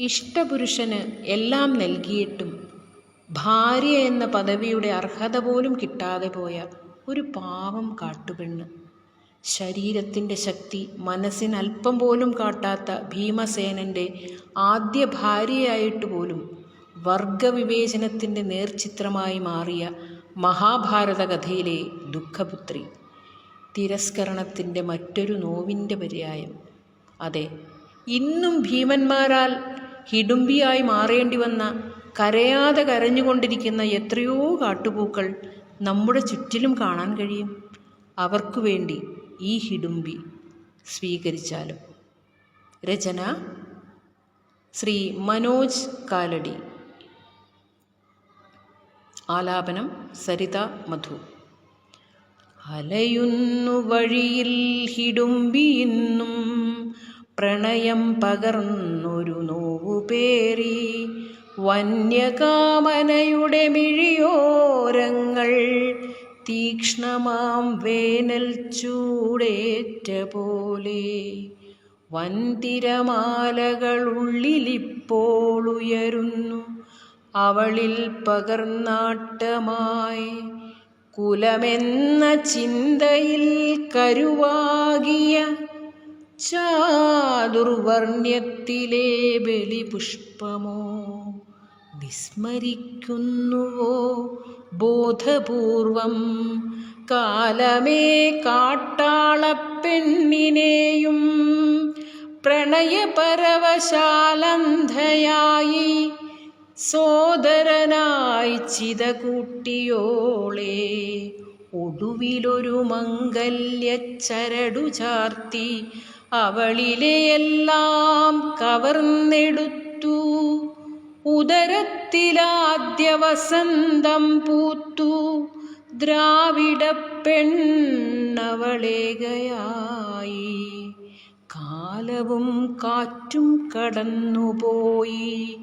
ഇഷ്ടപുരുഷന് എല്ലാം നൽകിയിട്ടും ഭാര്യ എന്ന പദവിയുടെ അർഹത പോലും കിട്ടാതെ പോയ ഒരു പാവം കാട്ടുപെണ്ണ്. ശരീരത്തിന്റെ ശക്തി മനസ്സിന് അല്പം പോലും കാട്ടാത്ത ഭീമസേനന്റെ ആദ്യ ഭാര്യയായിട്ട് പോലും വർഗവിവേചനത്തിന്റെ നേർചിത്രമായി മാറിയ മഹാഭാരത കഥയിലെ ദുഃഖപുത്രി തിരസ്കരണത്തിന്റെ മറ്റൊരു നോവിന്റെ പര്യായം. അതെ ഇന്നും ഭീമന്മാരാൽ ഹിഡുംബിയായി മാറേണ്ടി വന്ന കരയാതെ കരഞ്ഞുകൊണ്ടിരിക്കുന്ന എത്രയോ കാട്ടുപൂക്കൾ നമ്മുടെ ചുറ്റിലും കാണാൻ കഴിയും. അവർക്കു വേണ്ടി ഈ ഹിടുമ്പി സ്വീകരിച്ചാലും. രചന ശ്രീ മനോജ് കാലടി. ആലാപനം സരിത മധു. അലയുന്നു വഴിയിൽ ഹിഡുംബിയിന്നും പ്രണയം പകർന്നൊരു നോവുപേറി വന്യകാമനയുടെ മിഴിയോരങ്ങൾ തീക്ഷ്ണമാം വേനൽ ചൂടേറ്റ പോലെ. വൻതിരമാലകളുള്ളിലിപ്പോൾ ഉയരുന്നു. അവളിൽ പകർന്നാട്ടമായി. കുലമെന്ന ചിന്തയിൽ കരുവാകിയ ചാതുർവർണ്യത്തിലെ ബലിപുഷ്പമോ വിസ്മരിക്കുന്നുവോ? ബോധപൂർവം കാലമേ കാട്ടാളപ്പെണ്ണിനെയും പ്രണയപരവശാലന്ധയായി സോദരനായി ചിത കൂട്ടിയോളെ ഒടുവിലൊരു മംഗല്യച്ചരടു ചാർത്തി അവളിലെയെല്ലാം കവർന്നെടുത്തു. ഉദരത്തിലാദ്യ വസന്തം പൂത്തു. ദ്രാവിഡ പെണ്ണവളേകയായി കാലവും കാറ്റും കടന്നുപോയി.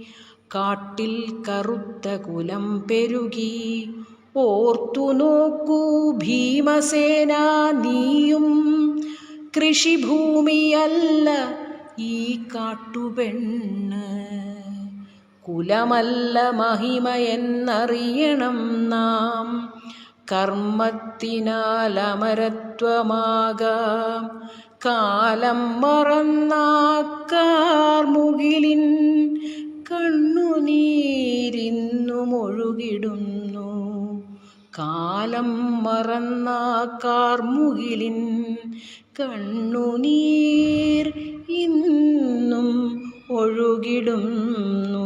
കാട്ടിൽ കറുത്ത കുലം പെരുകി. ഓർത്തു നോക്കൂ ഭീമസേന നീയും കൃഷിഭൂമിയല്ല ഈ കാട്ടുപെണ്ണ്. കുലമല്ല മഹിമയെന്നറിയണം നാം. കർമ്മത്തിനാൽ അമരത്വമാകാം കാലം മറന്നാക്കാർ മുകിലിൻ കണ്ണുനീരിന്നു മൊഴുകിടുന്നു. കാലം മറന്ന കാർമുകിലിൻ കണ്ണുനീർ ഇന്നും ഒഴുകിടുന്നു.